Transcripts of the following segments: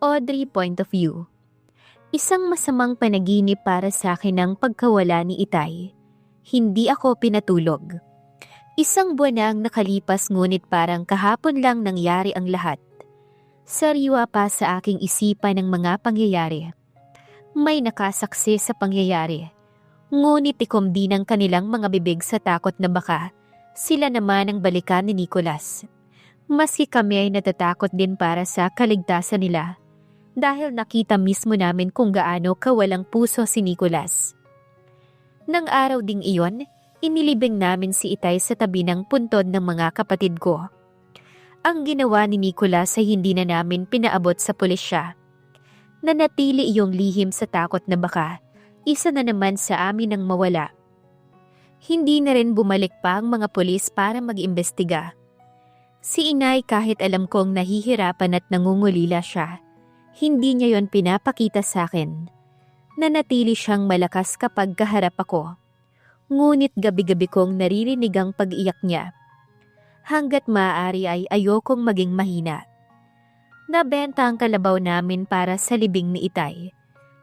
Audrey Point of View Isang masamang panaginip para sa akin ang pagkawala ni Itay. Hindi ako pinatulog. Isang buwan na ang nakalipas ngunit parang kahapon lang nangyari ang lahat. Sariwa pa sa aking isipan ng mga pangyayari. May nakasaksi sa pangyayari. Ngunit ikom din ang kanilang mga bibig sa takot na baka sila naman ang balikan ni Nicholas. Maski kami ay natatakot din para sa kaligtasan nila dahil nakita mismo namin kung gaano kawalang puso si Nicholas. Nang araw ding iyon, inilibing namin si Itay sa tabi ng puntod ng mga kapatid ko. Ang ginawa ni Nicholas ay hindi na namin pinaabot sa pulisya. Nanatili iyong lihim sa takot na baka, isa na naman sa amin ang mawala. Hindi na rin bumalik pa ang mga pulis para mag-imbestiga. Si inay kahit alam kong nahihirapan at nangungulila siya, hindi niya yon pinapakita sa akin. Nanatili siyang malakas kapag kaharap ako. Ngunit gabi-gabi kong naririnig ang pag-iyak niya. Hanggat maaari ay ayokong maging mahina. Nabenta ang kalabaw namin para sa libing ni Itay.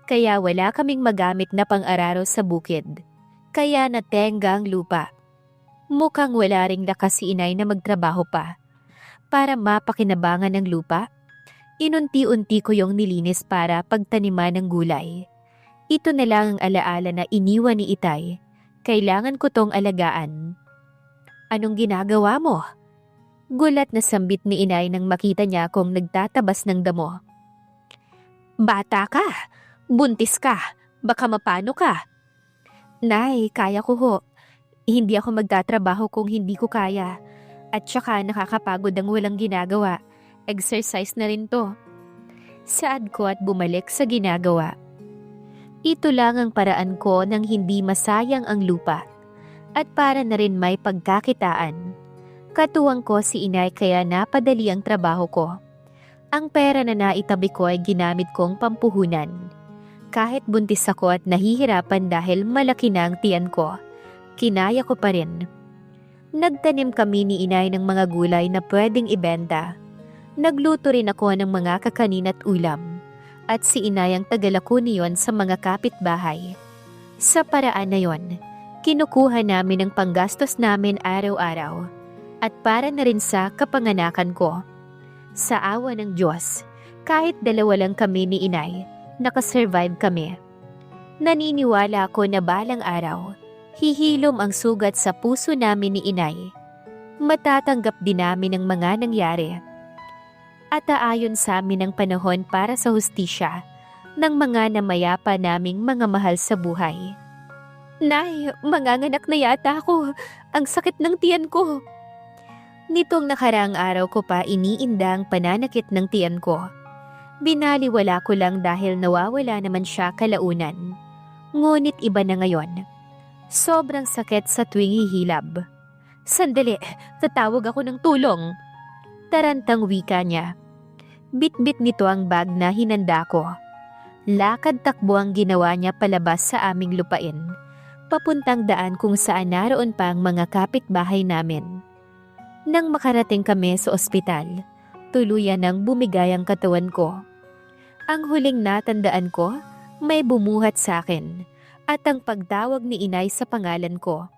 Kaya wala kaming magamit na pang-araro sa bukid. Kaya natenga ang lupa. Mukhang wala ring lakas si inay na magtrabaho pa. Para mapakinabangan ng lupa, Inunti-unti ko yung nilinis para pagtaniman ng gulay. Ito na lang ang alaala na iniwan ni Itay. Kailangan ko tong alagaan. Anong ginagawa mo? Gulat na sambit ni inay nang makita niya akong nagtatabas ng damo. Bata ka! Buntis ka! Baka mapano ka? Nay, kaya ko ho. Hindi ako magtatrabaho kung hindi ko kaya. At saka nakakapagod ang walang ginagawa. Exercise na rin to. Saad ko at bumalik sa ginagawa. Ito lang ang paraan ko nang hindi masayang ang lupa at para na rin may pagkakitaan. Katuwang ko si inay kaya napadali ang trabaho ko. Ang pera na naitabi ko ay ginamit kong pampuhunan. Kahit buntis ako at nahihirapan dahil malaki na ang tiyan ko, kinaya ko pa rin. Nagtanim kami ni inay ng mga gulay na pwedeng ibenta Nagluto rin ako ng mga kakanin at ulam at si inay ang tagalako niyon sa mga kapitbahay. Sa paraan na yon, kinukuha namin ang panggastos namin araw-araw at para na rin sa kapanganakan ko. Sa awa ng Diyos, kahit dalawa lang kami ni inay, nakasurvive kami. Naniniwala ako na balang araw, hihilom ang sugat sa puso namin ni inay. Matatanggap din namin ang mga nangyari at aayon sa amin ang panahon para sa hustisya ng mga namayapa naming mga mahal sa buhay. Nay, manganganak na yata ako. Ang sakit ng tiyan ko. Nitong nakaraang araw ko pa iniinda ang pananakit ng tiyan ko. Binaliwala ko lang dahil nawawala naman siya kalaunan. Ngunit iba na ngayon. Sobrang sakit sa tuwing hihilab. Sandali, tatawag ako ng tulong. Tarantang wika niya. Bit-bit nito ang bag na hinanda ko. Lakad takbo ang ginawa niya palabas sa aming lupain. Papuntang daan kung saan naroon pa ang mga kapitbahay namin. Nang makarating kami sa ospital, tuluyan ang bumigay ang katawan ko. Ang huling natandaan ko, may bumuhat sa akin at ang pagtawag ni inay sa pangalan ko.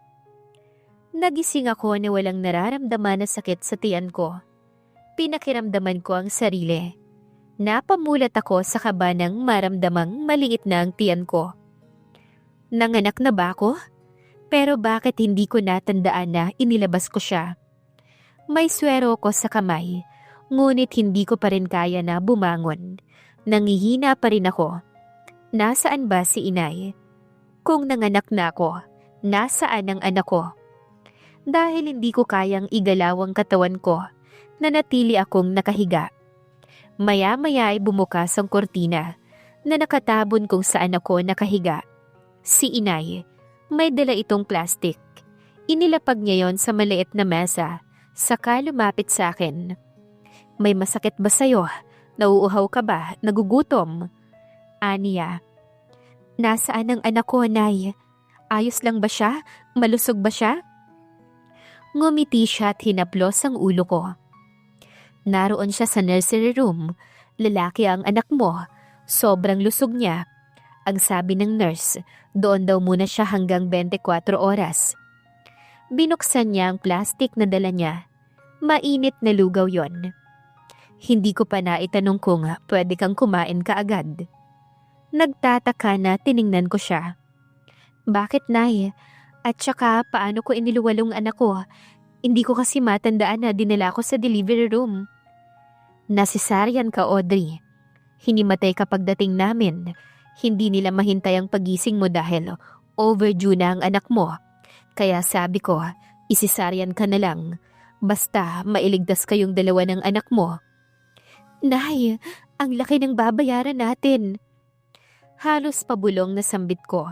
Nagising ako na walang nararamdaman na sakit sa tiyan ko pinakiramdaman ko ang sarili. Napamulat ako sa kaba ng maramdamang maliit na ang tiyan ko. Nanganak na ba ako? Pero bakit hindi ko natandaan na inilabas ko siya? May swero ko sa kamay, ngunit hindi ko pa rin kaya na bumangon. Nangihina pa rin ako. Nasaan ba si inay? Kung nanganak na ako, nasaan ang anak ko? Dahil hindi ko kayang igalaw ang katawan ko, nanatili akong nakahiga. Maya-maya ay bumukas ang kortina na nakatabon kung saan ako nakahiga. Si inay, may dala itong plastik. Inilapag niya yon sa maliit na mesa, saka lumapit sa akin. May masakit ba sa'yo? Nauuhaw ka ba? Nagugutom? Aniya. Nasaan ang anak ko, Nay? Ayos lang ba siya? Malusog ba siya? Ngumiti siya at hinaplos ang ulo ko. Naroon siya sa nursery room. Lalaki ang anak mo. Sobrang lusog niya. Ang sabi ng nurse, doon daw muna siya hanggang 24 oras. Binuksan niya ang plastic na dala niya. Mainit na lugaw yon. Hindi ko pa naitanong kung pwede kang kumain ka agad. Nagtataka na tiningnan ko siya. Bakit, Nay? At saka, paano ko iniluwalong anak ko? Hindi ko kasi matandaan na dinala ko sa delivery room. Nasisaryan ka, Audrey. Hinimatay ka pagdating namin. Hindi nila mahintay ang pagising mo dahil overdue na ang anak mo. Kaya sabi ko, isisaryan ka na lang. Basta mailigtas kayong dalawa ng anak mo. Nay, ang laki ng babayaran natin. Halos pabulong na sambit ko.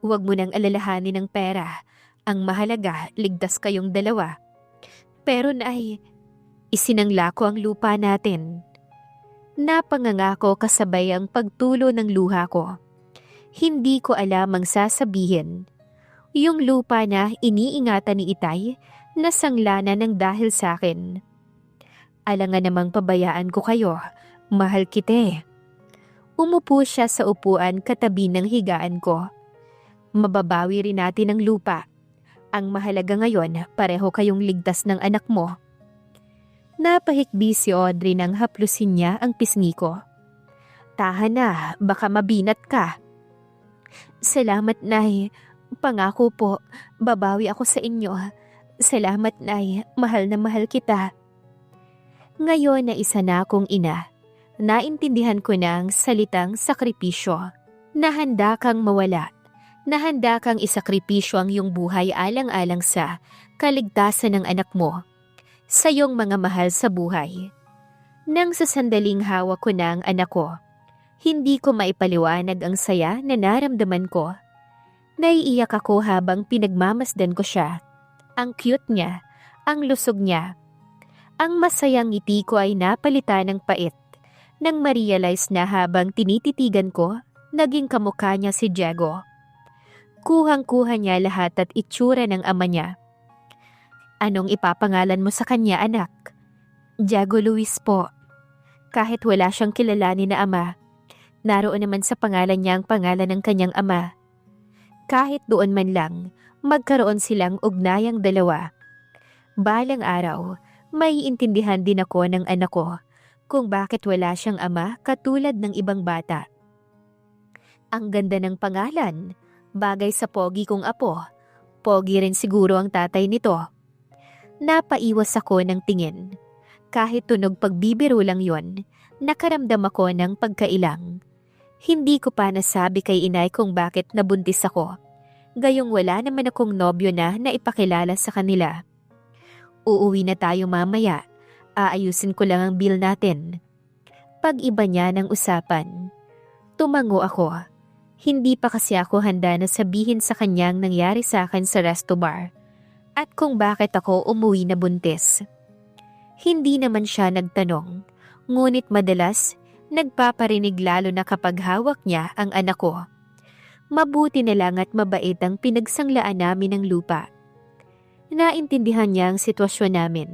Huwag mo nang alalahanin ng pera. Ang mahalaga, ligtas kayong dalawa. Pero nay, isinangla ko ang lupa natin. Napangangako kasabay ang pagtulo ng luha ko. Hindi ko alam ang sasabihin. Yung lupa na iniingatan ni Itay, nasangla na ng dahil sa akin. Alangan namang pabayaan ko kayo. Mahal kite. Umupo siya sa upuan katabi ng higaan ko. Mababawi rin natin ang lupa. Ang mahalaga ngayon, pareho kayong ligtas ng anak mo. Napahikbi si Audrey nang haplusin niya ang pisngi ko. Tahan na, baka mabinat ka. Salamat, Nay. Pangako po, babawi ako sa inyo. Salamat, Nay. Mahal na mahal kita. Ngayon na isa na akong ina, naintindihan ko na ang salitang sakripisyo. Nahanda kang mawala. Nahanda kang isakripisyo ang iyong buhay alang-alang sa kaligtasan ng anak mo. Sa iyong mga mahal sa buhay. Nang sa sandaling hawak ko na ang anak ko, hindi ko maipaliwanag ang saya na naramdaman ko. Naiiyak ako habang pinagmamasdan ko siya. Ang cute niya, ang lusog niya, ang masayang ngiti ko ay napalitan ng pait nang ma-realize na habang tinititigan ko, naging kamukha niya si Diego. Kuhang-kuha niya lahat at itsura ng ama niya. Anong ipapangalan mo sa kanya, anak? Diego Luis po. Kahit wala siyang kilalanin na ama, naroon naman sa pangalan niya ang pangalan ng kanyang ama. Kahit doon man lang, magkaroon silang ugnayang dalawa. Balang araw, may intindihan din ako ng anak ko kung bakit wala siyang ama katulad ng ibang bata. Ang ganda ng pangalan, bagay sa pogi kong apo. Pogi rin siguro ang tatay nito. Napaiwas ako ng tingin. Kahit tunog pagbibiro lang yon, nakaramdam ako ng pagkailang. Hindi ko pa nasabi kay inay kung bakit nabuntis ako. Gayong wala naman akong nobyo na naipakilala sa kanila. Uuwi na tayo mamaya. Aayusin ko lang ang bill natin. Pag-iba niya ng usapan. Tumango ako. Hindi pa kasi ako handa na sabihin sa kanyang nangyari sa akin sa resto bar. At kung bakit ako umuwi na buntis. Hindi naman siya nagtanong. Ngunit madalas, nagpaparinig lalo na kapag hawak niya ang anak ko. Mabuti na lang at mabait ang pinagsanglaan namin ng lupa. Naintindihan niya ang sitwasyon namin.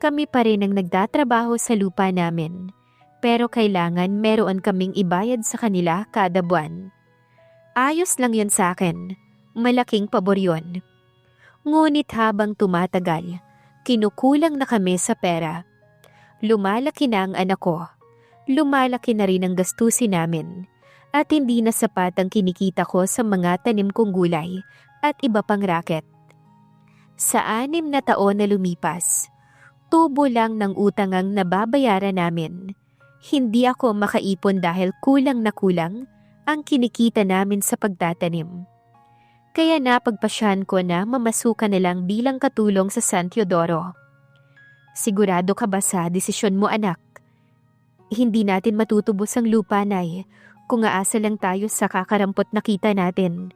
Kami pa rin ang nagdatrabaho sa lupa namin, pero kailangan meron kaming ibayad sa kanila kada buwan. Ayos lang yon sa akin. Malaking pabor yun. Ngunit habang tumatagal, kinukulang na kami sa pera. Lumalaki na ang anak ko. Lumalaki na rin ang gastusin namin. At hindi na sapat ang kinikita ko sa mga tanim kong gulay at iba pang racket. Sa anim na taon na lumipas, tubo lang ng utang ang nababayaran namin. Hindi ako makaipon dahil kulang na kulang ang kinikita namin sa pagtatanim. Kaya napagpasyan ko na mamasukan na lang bilang katulong sa San Teodoro. Sigurado ka ba sa desisyon mo anak? Hindi natin matutubos ang lupa, Nay, kung aasa lang tayo sa kakarampot na kita natin.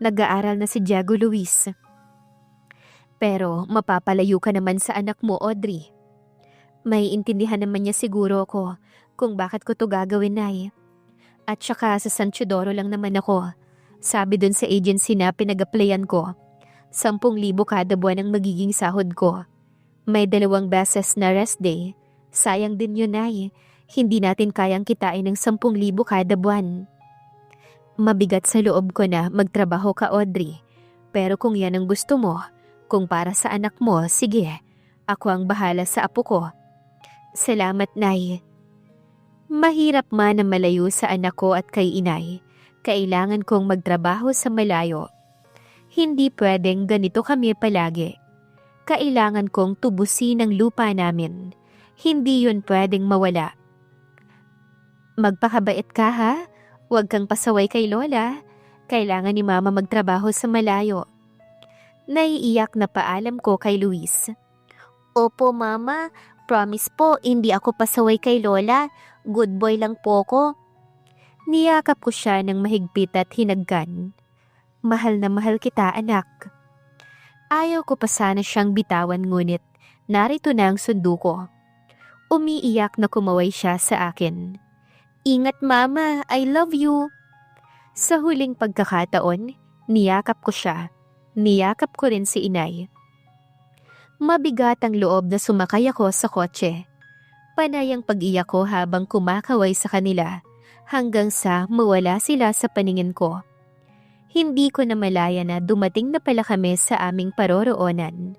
Nag-aaral na si Diego Luis. Pero mapapalayo ka naman sa anak mo, Audrey. May intindihan naman niya siguro ako kung bakit ko to gagawin, Nay. At saka sa San Teodoro lang naman ako. Sabi dun sa agency na pinag-applyan ko, 10,000 kada buwan ang magiging sahod ko. May dalawang beses na rest day. Sayang din yun, Nay. Hindi natin kayang kitain ng 10,000 kada buwan. Mabigat sa loob ko na magtrabaho ka, Audrey. Pero kung yan ang gusto mo, kung para sa anak mo, sige. Ako ang bahala sa apo ko. Salamat, Nay. Mahirap man na malayo sa anak ko at kay inay. Kailangan kong magtrabaho sa malayo. Hindi pwedeng ganito kami palagi. Kailangan kong tubusin ang lupa namin. Hindi yun pwedeng mawala. Magpakabait ka ha? Huwag kang pasaway kay Lola. Kailangan ni Mama magtrabaho sa malayo. Naiiyak na paalam ko kay Luis. Opo, Mama. Promise po, hindi ako pasaway kay Lola. Good boy lang po ko. Niyakap ko siya ng mahigpit at hinagkan. Mahal na mahal kita, anak. Ayaw ko pa sana siyang bitawan ngunit narito na ang sundo ko. Umiiyak na kumaway siya sa akin. Ingat mama, I love you. Sa huling pagkakataon, niyakap ko siya. Niyakap ko rin si inay. Mabigat ang loob na sumakay ako sa kotse. Panay ang pag-iyak ko habang kumakaway sa kanila hanggang sa mawala sila sa paningin ko. Hindi ko na malaya na dumating na pala kami sa aming paroroonan.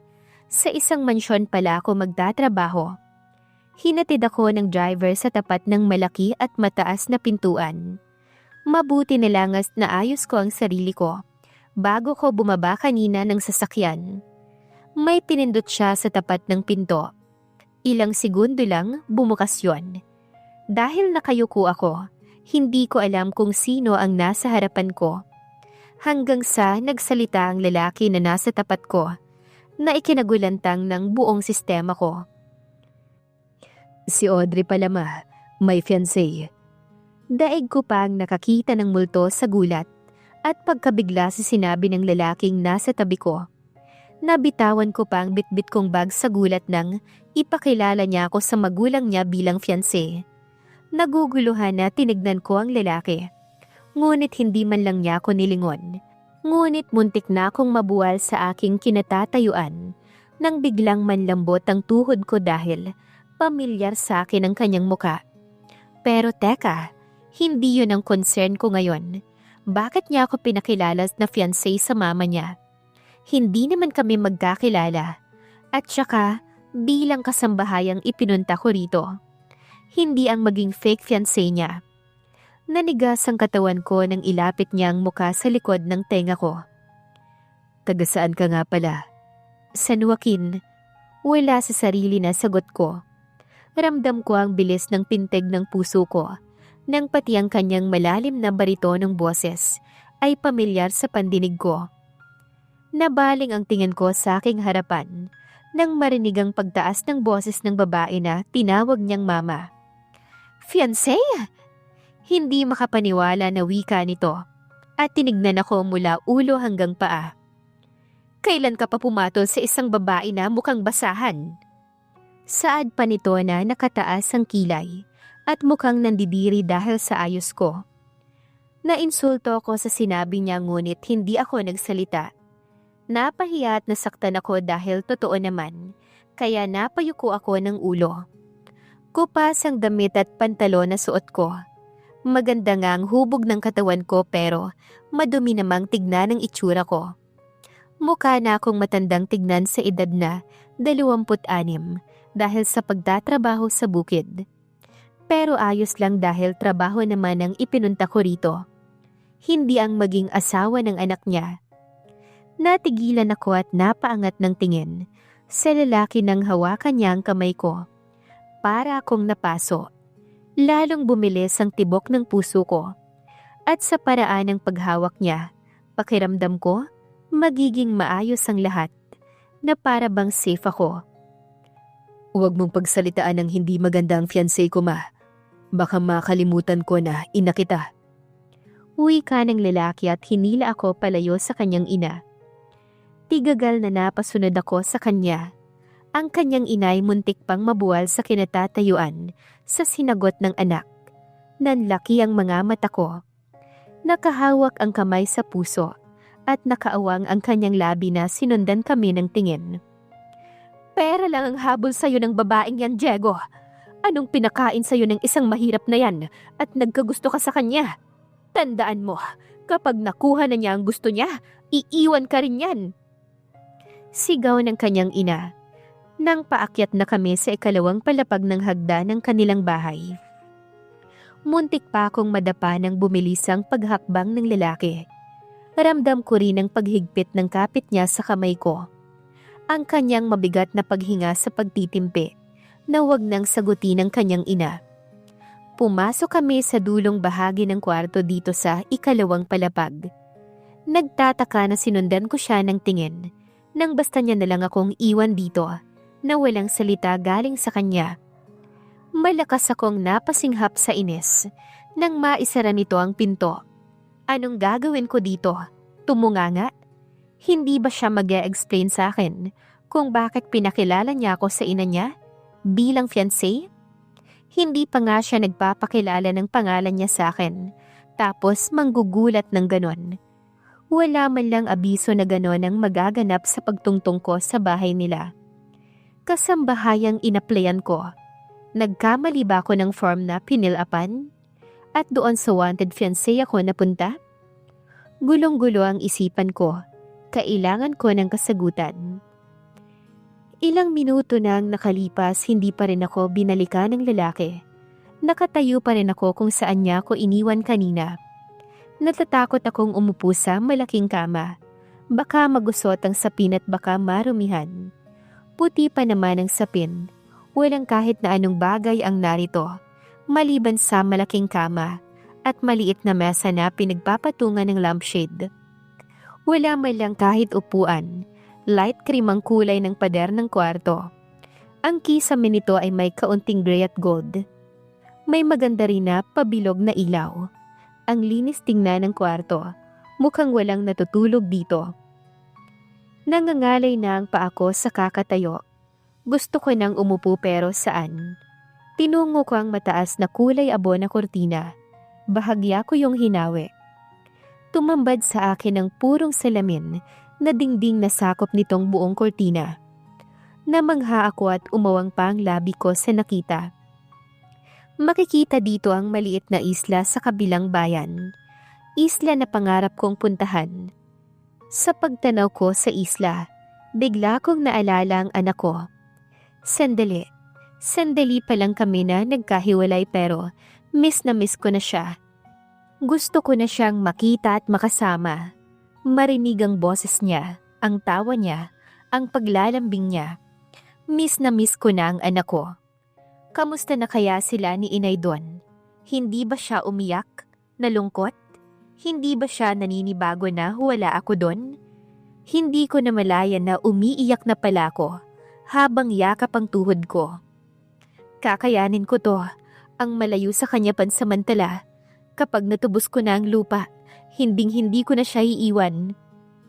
Sa isang mansyon pala ako magtatrabaho. Hinatid ako ng driver sa tapat ng malaki at mataas na pintuan. Mabuti na langas na ayos ko ang sarili ko bago ko bumaba kanina ng sasakyan. May pinindot siya sa tapat ng pinto. Ilang segundo lang bumukas yon. Dahil nakayuko ako, hindi ko alam kung sino ang nasa harapan ko. Hanggang sa nagsalita ang lalaki na nasa tapat ko na ikinagulantang ng buong sistema ko. Si Audrey Palama, may fiancé. Daig ko pang nakakita ng multo sa gulat at pagkabigla si sinabi ng lalaking nasa tabi ko. Nabitawan ko pang bitbit kong bag sa gulat nang ipakilala niya ako sa magulang niya bilang fiancé. Naguguluhan na tinignan ko ang lalaki. Ngunit hindi man lang niya ako nilingon. Ngunit muntik na akong mabuwal sa aking kinatatayuan nang biglang manlambot ang tuhod ko dahil pamilyar sa akin ang kanyang muka. Pero teka, hindi yun ang concern ko ngayon. Bakit niya ako pinakilala na fiancé sa mama niya? Hindi naman kami magkakilala. At saka, bilang kasambahayang ipinunta ko rito. Hindi ang maging fake fiancé niya. Nanigas ang katawan ko nang ilapit niya ang muka sa likod ng tenga ko. Taga saan ka nga pala? San Joaquin. Wala sa sarili na sagot ko. Ramdam ko ang bilis ng pinteg ng puso ko nang pati ang kanyang malalim na barito ng boses ay pamilyar sa pandinig ko. Nabaling ang tingin ko sa aking harapan nang marinig ang pagtaas ng boses ng babae na tinawag niyang mama. Fiancé! Hindi makapaniwala na wika nito at tinignan ako mula ulo hanggang paa. Kailan ka pa pumatol sa isang babae na mukhang basahan? Saad pa nito na nakataas ang kilay at mukhang nandidiri dahil sa ayos ko. Nainsulto ako sa sinabi niya ngunit hindi ako nagsalita. Napahiya at nasaktan ako dahil totoo naman, kaya napayuko ako ng ulo. Kupas ang damit at pantalon na suot ko. Maganda nga ang hubog ng katawan ko pero madumi namang tignan ang itsura ko. Mukha na akong matandang tignan sa edad na 26 dahil sa pagtatrabaho sa bukid. Pero ayos lang dahil trabaho naman ang ipinunta ko rito. Hindi ang maging asawa ng anak niya. Natigilan ako at napaangat ng tingin sa lalaki nang hawakan niya ang kamay ko. Para akong napaso. Lalong bumilis ang tibok ng puso ko. At sa paraan ng paghawak niya, pakiramdam ko, magiging maayos ang lahat na para bang safe ako. Huwag mong pagsalitaan ng hindi magandang fiancé ko ma. Baka makalimutan ko na ina kita. Uwi ka ng lalaki at hinila ako palayo sa kanyang ina. Tigagal na napasunod ako sa kanya. Ang kanyang inay muntik pang mabuwal sa kinatatayuan sa sinagot ng anak. Nanlaki ang mga mata ko. Nakahawak ang kamay sa puso at nakaawang ang kanyang labi na sinundan kami ng tingin. Pera lang ang habol sa'yo ng babaeng yan, Diego. Anong pinakain sa'yo ng isang mahirap na yan at nagkagusto ka sa kanya? Tandaan mo, kapag nakuha na niya ang gusto niya, iiwan ka rin yan. Sigaw ng kanyang ina. Nang paakyat na kami sa ikalawang palapag ng hagda ng kanilang bahay. Muntik pa akong madapa ng bumilisang paghakbang ng lalaki. Ramdam ko rin ang paghigpit ng kapit niya sa kamay ko. Ang kanyang mabigat na paghinga sa pagtitimpi na wag nang sagutin ng kanyang ina. Pumasok kami sa dulong bahagi ng kwarto dito sa ikalawang palapag. Nagtataka na sinundan ko siya ng tingin nang basta niya na lang akong iwan dito na walang salita galing sa kanya. Malakas akong napasinghap sa inis nang maisara nito ang pinto. Anong gagawin ko dito? Tumunganga? Hindi ba siya mag explain sa akin kung bakit pinakilala niya ako sa ina niya bilang fiancé? Hindi pa nga siya nagpapakilala ng pangalan niya sa akin. Tapos manggugulat ng ganon. Wala man lang abiso na ganon ang magaganap sa pagtungtong ko sa bahay nila. Kasambahayang inaplayan ko. Nagkamali ba ako ng form na pinilapan? At doon sa wanted fiancé ako napunta? Gulong-gulo ang isipan ko. Kailangan ko ng kasagutan. Ilang minuto nang nakalipas hindi pa rin ako binalikan ng lalaki. Nakatayo pa rin ako kung saan niya ako iniwan kanina. Natatakot akong umupo sa malaking kama. Baka magusot ang sapin at baka marumihan. Puti pa naman ang sapin. Walang kahit na anong bagay ang narito. Maliban sa malaking kama at maliit na mesa na pinagpapatungan ng lampshade. Wala man lang kahit upuan light cream ang kulay ng pader ng kwarto. Ang kisame nito ay may kaunting gray at gold. May maganda rin na pabilog na ilaw. Ang linis tingnan ng kwarto. Mukhang walang natutulog dito. Nangangalay na ang paa ko sa kakatayo. Gusto ko nang umupo pero saan? Tinungo ko ang mataas na kulay abo na kortina. Bahagya ko yung hinawi. Tumambad sa akin ang purong salamin na dingding na sakop nitong buong kortina. Namangha ako at umawang pa ang labi ko sa nakita. Makikita dito ang maliit na isla sa kabilang bayan. Isla na pangarap kong puntahan. Sa pagtanaw ko sa isla, bigla kong naalala ang anak ko. Sandali. Sandali pa lang kami na nagkahiwalay pero miss na miss ko na siya. Gusto ko na siyang makita at makasama. Marinig ang boses niya, ang tawa niya, ang paglalambing niya. Miss na miss ko na ang anak ko. Kamusta na kaya sila ni Inay doon? Hindi ba siya umiyak? Nalungkot? Hindi ba siya naninibago na wala ako doon? Hindi ko na malaya na umiiyak na pala ko habang yakap ang tuhod ko. Kakayanin ko to, ang malayo sa kanya pansamantala kapag natubos ko na ang lupa hinding-hindi ko na siya iiwan.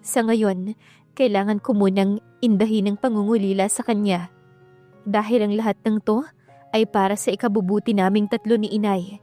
Sa ngayon, kailangan ko munang indahin ang pangungulila sa kanya. Dahil ang lahat ng to ay para sa ikabubuti naming tatlo ni inay.